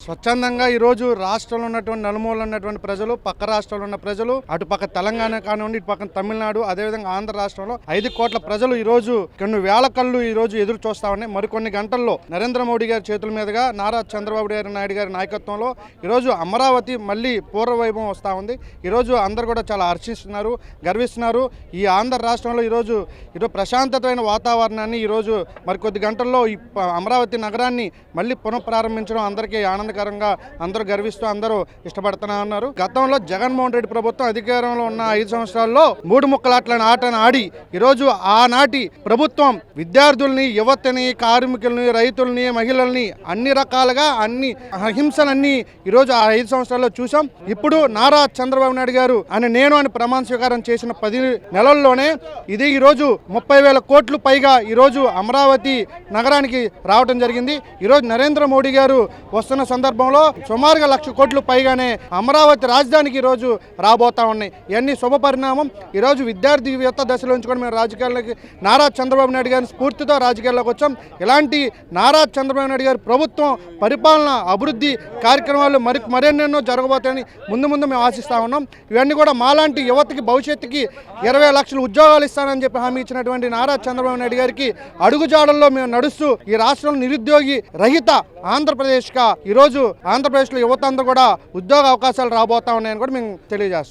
స్వచ్ఛందంగా ఈరోజు రాష్ట్రంలో ఉన్నటువంటి నలుమూలలో ఉన్నటువంటి ప్రజలు పక్క రాష్ట్రంలో ఉన్న ప్రజలు అటు పక్క తెలంగాణ కానివ్వండి ఇటు పక్కన తమిళనాడు అదేవిధంగా ఆంధ్ర రాష్ట్రంలో ఐదు కోట్ల ప్రజలు ఈరోజు కొన్ని వేల కళ్ళు ఈ రోజు ఎదురు చూస్తా ఉన్నాయి. మరికొన్ని గంటల్లో నరేంద్ర మోడీ గారి చేతుల మీదుగా నారా చంద్రబాబు నాయుడు గారి నాయకత్వంలో ఈరోజు అమరావతి మళ్ళీ పూర్వ వైభవం వస్తూ ఉంది. ఈరోజు అందరు కూడా చాలా హర్షిస్తున్నారు గర్విస్తున్నారు. ఈ ఆంధ్ర రాష్ట్రంలో ఈరోజు ఈరోజు ప్రశాంతమైన వాతావరణాన్ని ఈరోజు మరికొద్ది గంటల్లో ఈ ప- అమరావతి నగరాన్ని మళ్ళీ పునఃప్రారంభించడం అందరికీ ఆనందం ఆనందకరంగా అందరూ గర్విస్తూ అందరూ ఇష్టపడుతున్నా ఉన్నారు. గతంలో జగన్మోహన్ రెడ్డి ప్రభుత్వం అధికారంలో ఉన్న ఐదు సంవత్సరాల్లో మూడు ముక్కలాట్లని ఆటను ఆడి ఈరోజు ఆనాటి ప్రభుత్వం విద్యార్థుల్ని యువతని కార్మికుల్ని రైతుల్ని మహిళల్ని అన్ని రకాలుగా అన్ని అహింసలన్నీ ఈరోజు ఆ ఐదు సంవత్సరాల్లో చూసాం ఇప్పుడు నారా చంద్రబాబు నాయుడు గారు అని నేను అని ప్రమాణ స్వీకారం చేసిన పది నెలల్లోనే ఇది ఈరోజు ముప్పై వేల కోట్లు పైగా ఈరోజు అమరావతి నగరానికి రావడం జరిగింది. ఈరోజు నరేంద్ర మోడీ గారు వస్తున్న సందర్భంలో సుమారుగా లక్ష కోట్లు పైగానే అమరావతి రాజధానికి ఈరోజు రాబోతా ఉన్నాయి. ఇవన్నీ శుభ పరిణామం? ఈరోజు విద్యార్థి యువత దశలో ఉంచుకొని మేము రాజకీయాలకి నారా చంద్రబాబు నాయుడు గారి స్ఫూర్తితో రాజకీయాల్లోకి వచ్చాం. ఇలాంటి నారా చంద్రబాబు నాయుడు గారి ప్రభుత్వం పరిపాలన అభివృద్ధి కార్యక్రమాలు మరి మరెన్నెన్నో జరగబోతాయని ముందు ముందు మేము ఆశిస్తా ఉన్నాం. ఇవన్నీ కూడా మాలాంటి యువతకి భవిష్యత్తుకి ఇరవై లక్షల ఉద్యోగాలు ఇస్తానని చెప్పి హామీ ఇచ్చినటువంటి నారా చంద్రబాబు నాయుడు గారికి అడుగుజాడల్లో మేము నడుస్తూ ఈ రాష్ట్రంలో నిరుద్యోగి రహిత ఆంధ్రప్రదేశ్గా ఈరోజు ఆంధ్రప్రదేశ్లో యువత అందరూ కూడా ఉద్యోగ అవకాశాలు రాబోతా ఉన్నాయని కూడా మేము తెలియజేస్తాం